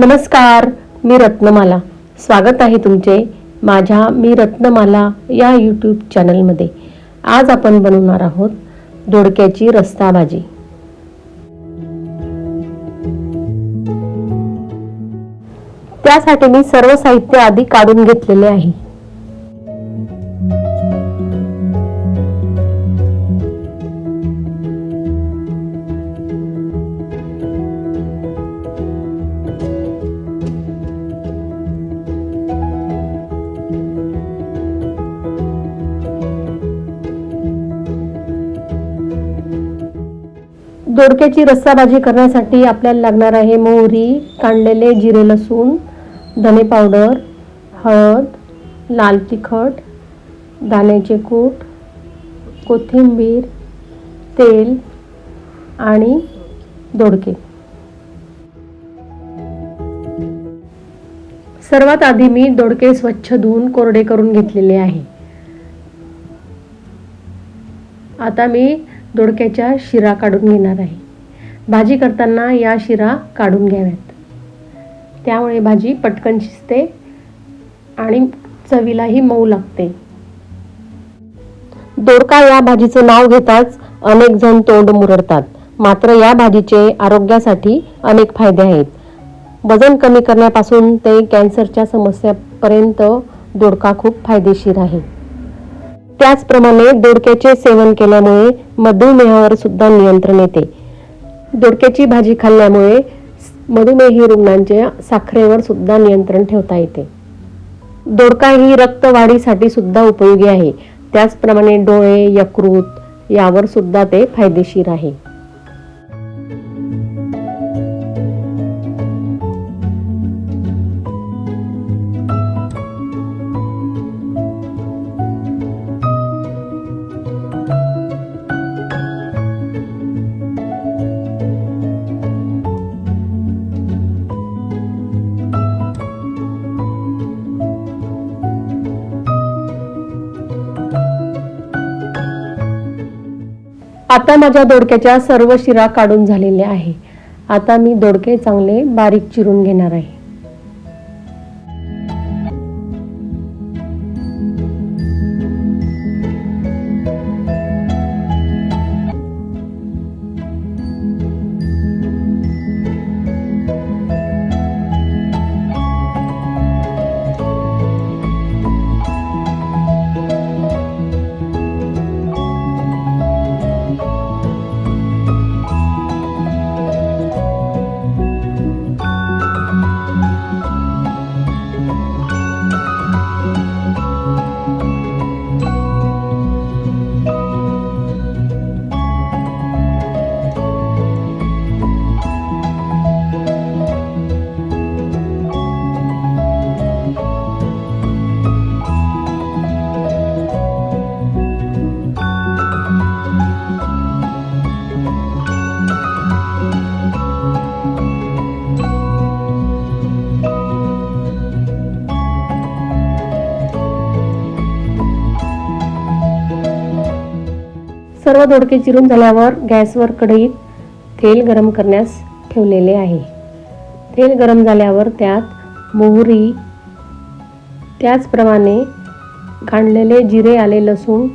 नमस्कार मी रत्नमाला. स्वागत आहे तुमचे माझ्या मी रत्नमाला या यूट्यूब चॅनलमध्ये आज आपण बनवणार आहोत दोडक्याची रस्ता भाजी त्यासाठी मी सर्व साहित्य आधी काढून घेतलेले आहे. दोडक्याची रस्सा भाजी करण्यासाठी आपल्याला लागणार आहे मोहरी कांडलेले जिरे लसूण धने पावडर हळद लाल तिखट दाण्याचे कूट कोथिंबीर तेल आणि दोडके. सर्वात आधी मी दोडके स्वच्छ धुवून कोरडे करून घेतलेले आहे. आता मी दोडक्याच्या शिरा काढून घेणार आहे. भाजी करताना या शिरा काढून घ्याव्यात. त्यामुळे भाजी पटकन शिजते आणि चवीलाही मऊ लागते. दोडका या भाजीचं नाव घेताच अनेक जण तोंड मुरडतात. मात्र या भाजीचे आरोग्यासाठी अनेक फायदे आहेत. वजन कमी करण्यापासून ते कॅन्सरच्या समस्यापर्यंत दोडका खूप फायदेशीर आहे. त्याचप्रमाणे दोडक्याचे सेवन केल्यामुळे मधुमेहावर सुद्धा नियंत्रण येते. दोडक्याची भाजी खाल्ल्यामुळे मधुमेही रुग्णांच्या साखरेवर सुद्धा नियंत्रण ठेवता येते. दोडका ही रक्तवाढीसाठी सुद्धा उपयोगी आहे. त्याचप्रमाणे डोळे यकृत यावर सुद्धा ते फायदेशीर आहे. आता माझ्या दोडक्याच्या सर्व शिरा काढून झालेल्या आहे. आता मी दोडके चांगले बारीक चिरून घेणार आहे. सर्व दोडके चिरून झाल्यावर गॅसवर कढईत तेल गरम करण्यास ठेवलेले आहे. तेल गरम झाल्यावर त्यात मोहरी त्याचप्रमाणे काढलेले जिरे आले लसूण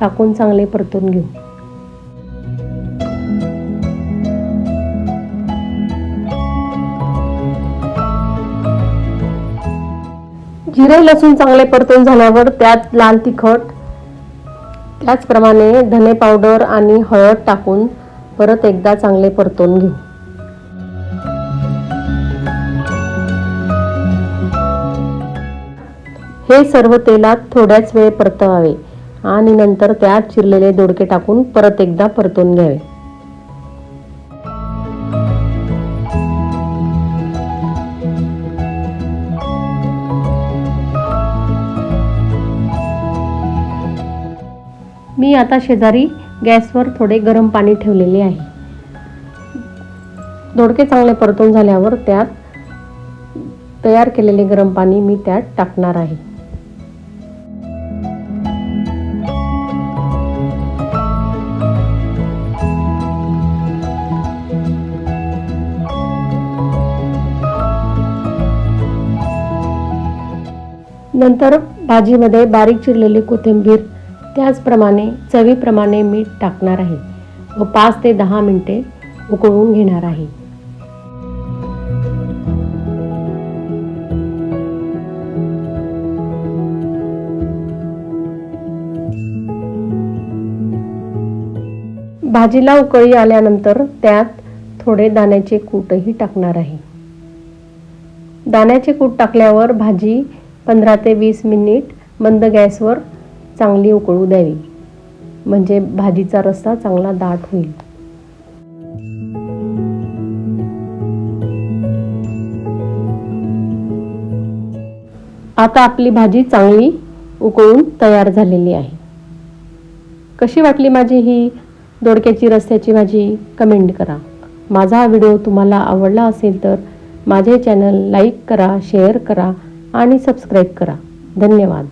टाकून चांगले परतून घेऊ. जिरे लसूण चांगले परतून झाल्यावर त्यात लाल तिखट त्याचप्रमाणे धने पावडर आणि हळद टाकून परत एकदा चांगले परतून घेऊ. हे सर्व तेलात थोड्याच वेळ परतवावे आणि नंतर त्यात चिरलेले दोडके टाकून परत एकदा परतून घ्यावे. मी आता शेजारी गॅसवर थोडे गरम पाणी ठेवलेले आहे. दोडके चांगले परतून झाल्यावर त्यात तयार केलेले गरम पाणी मी त्यात टाकणार आहे. नंतर भाजीमध्ये बारीक चिरलेली कोथिंबीर त्याचप्रमाणे चवीप्रमाणे मीठ टाकणार आहे व पाच ते दहा मिनटे उकळून घेणार आहे. भाजीला उकळी आल्यानंतर त्यात थोडे दाण्याचे कूटही टाकणार आहे. दाण्याचे कूट टाकल्यावर भाजी पंधरा ते वीस मिनिट मंद गॅसवर चांगली उकळू द्यावी. म्हणजे भाजीचा रस्सा चांगला दाट होईल. आता आपली भाजी चांगली उकळून तयार झालेली आहे. कशी वाटली माझी ही? दोडक्याची रस्त्याची भाजी? कमेंट करा. माझा हा व्हिडिओ तुम्हाला आवडला असेल तर माझे चॅनल लाईक करा शेअर करा आणि सबस्क्राईब करा. धन्यवाद.